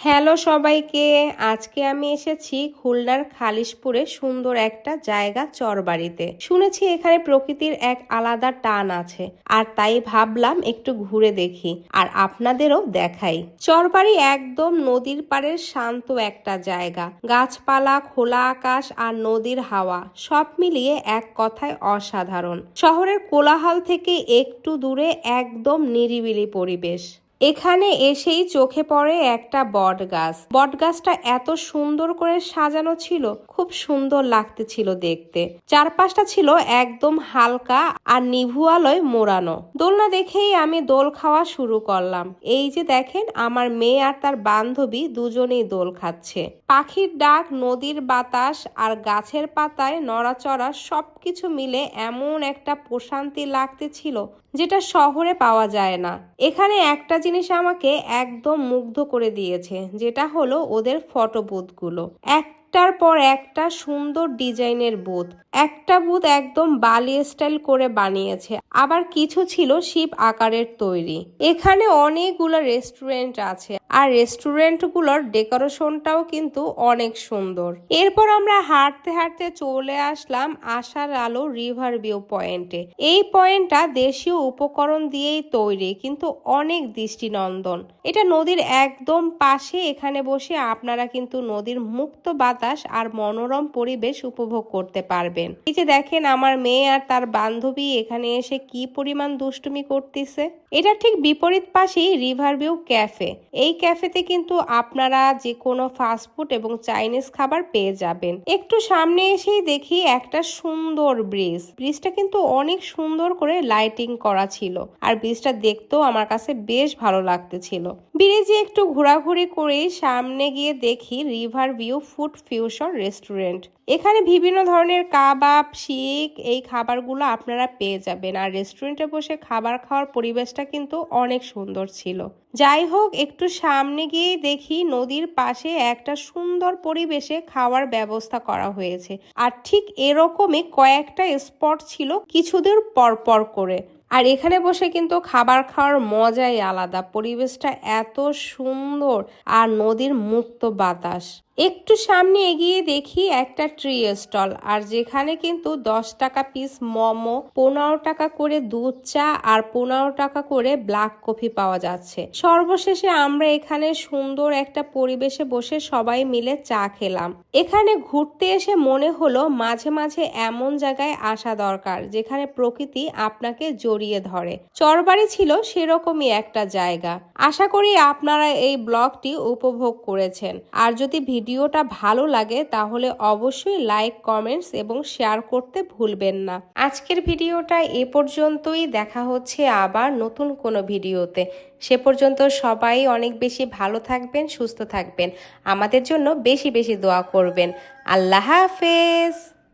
Hello সবাইকে, আজকে আমি এসেছি খুলনার খালিশপুরে সুন্দর একটা জায়গা চরবাড়িতে। শুনেছি এখানে প্রকৃতির এক আলাদা টান আছে, আর তাই ভাবলাম একটু ঘুরে দেখি আর আপনাদেরও দেখাই। চরবাড়ি একদম নদীর পাড়ের শান্ত একটা জায়গা। গাছপালা, খোলা আকাশ আর নদীর হাওয়া সব মিলিয়ে এক কথায় অসাধারণ। শহরের কোলাহল থেকে একটু দূরে একদম নিরিবিলি পরিবেশ। এখানে এসেই চোখে পড়ে একটা বট গাছ বট গাছটা এত সুন্দর করে সাজানো ছিল, খুব সুন্দর লাগতেছিল দেখতে। চারপাশটা ছিল একদম হালকা আর নিভু আলোয় মোড়ানো। দোলনা দেখেই আমি দোল খাওয়া শুরু করলাম। এই যে দেখেন, আমার মেয়ে আর তার বান্ধবী দুজনেই দোল খাচ্ছে। পাখির ডাক, নদীর বাতাস আর গাছের পাতায় নড়াচড়া সবকিছু মিলে এমন একটা প্রশান্তি লাগতেছিল, যেটা শহরে পাওয়া যায় না। এখানে একটা জিনিস আমাকে একদম মুগ্ধ করে দিয়েছে, যেটা হলো ওদের ফটো বুথগুলো একটার পর একটা সুন্দর ডিজাইনের বুথ একটা বুথ একদম বালি স্টাইল করে বানিয়েছে। আবার কিছু ছিল শিব আকারের তৈরি। এখানে অনেকগুলো রেস্টুরেন্ট আছে। আর রেস্টুরেন্টগুলোর ডেকোরেশনটাও কিন্তু অনেক সুন্দর। এরপর আমরা হাঁটতে হাঁটতে চলে আসলাম আশার আলো রিভার ভিউ পয়েন্টে এই পয়েন্টটা দেশীয় উপকরণ দিয়েই তৈরি, কিন্তু অনেক দৃষ্টিনন্দন। এটা নদীর একদম পাশে, এখানে বসে আপনারা কিন্তু নদীর মুক্ত বাতাস আর মনোরম পরিবেশ উপভোগ করতে পারবেন। এই যে দেখেন আমার মেয়ে আর তার বান্ধবী এখানে এসে কি পরিমাণ দুষ্টুমি করতেছে। এটা ঠিক বিপরীত পাশেই রিভার ভিউ ক্যাফে এই ক্যাফেতে কিন্তু আপনারা যে কোনো ফাস্টফুড এবং চাইনিজ খাবার পেয়ে যাবেন। একটু সামনে এসেই দেখি একটা সুন্দর ব্রিজ ব্রিজটা কিন্তু অনেক সুন্দর করে লাইটিং করা ছিল। আর ব্রিজটা দেখতেও আমার কাছে বেশ ভালো লাগতেছিল। ব্রিজে একটু ঘোরাঘুরি করেই সামনে গিয়ে দেখি river view food fusion restaurant এখানে বিভিন্ন ধরনের কাবাব শিক এই খাবারগুলো আপনারা পেয়ে যাবেন। আর রেস্টুরেন্টে বসে খাবার খাওয়ার পরিবেশটা কিন্তু অনেক সুন্দর ছিল। যাই হোক, একটু সামনে গিয়ে দেখি নদীর পাশে একটা সুন্দর পরিবেশে খাওয়ার ব্যবস্থা করা হয়েছে। আর ঠিক এরকমই কয়েকটা স্পট ছিল কিছুদূর পর পর করে। আর এখানে বসে কিন্তু খাবার খাওয়ার মজাই আলাদা। পরিবেশটা এত সুন্দর আর নদীর মুক্ত বাতাস। একটু সামনে এগিয়ে দেখি একটা ট্রি স্টল আর যেখানে কিন্তু দশ টাকা পিস মোমো, পনেরো টাকা করে দুধ চা, আর পনেরো টাকা করে ব্ল্যাক কফি পাওয়া যাচ্ছে। সর্বশেষে আমরা এখানে সুন্দর একটা পরিবেশে বসে সবাই মিলে চা খেলাম। এখানে ঘুরতে এসে মনে হলো মাঝে মাঝে এমন জায়গায় আসা দরকার, যেখানে প্রকৃতি আপনাকে জড়িয়ে ধরে। চরবাড়ি ছিল সেরকমই একটা জায়গা। আশা করি আপনারা এই ব্লগটি উপভোগ করেছেন। আর যদি ভিডিওটা ভালো লাগে, তাহলে অবশ্যই লাইক, কমেন্টস এবং শেয়ার করতে ভুলবেন না। আজকের ভিডিওটা এ পর্যন্তই। দেখা হচ্ছে আবার নতুন কোনো ভিডিওতে। সে পর্যন্ত সবাই অনেক বেশি ভালো থাকবেন, সুস্থ থাকবেন। আমাদের জন্য বেশি বেশি দোয়া করবেন। আল্লাহ হাফেজ!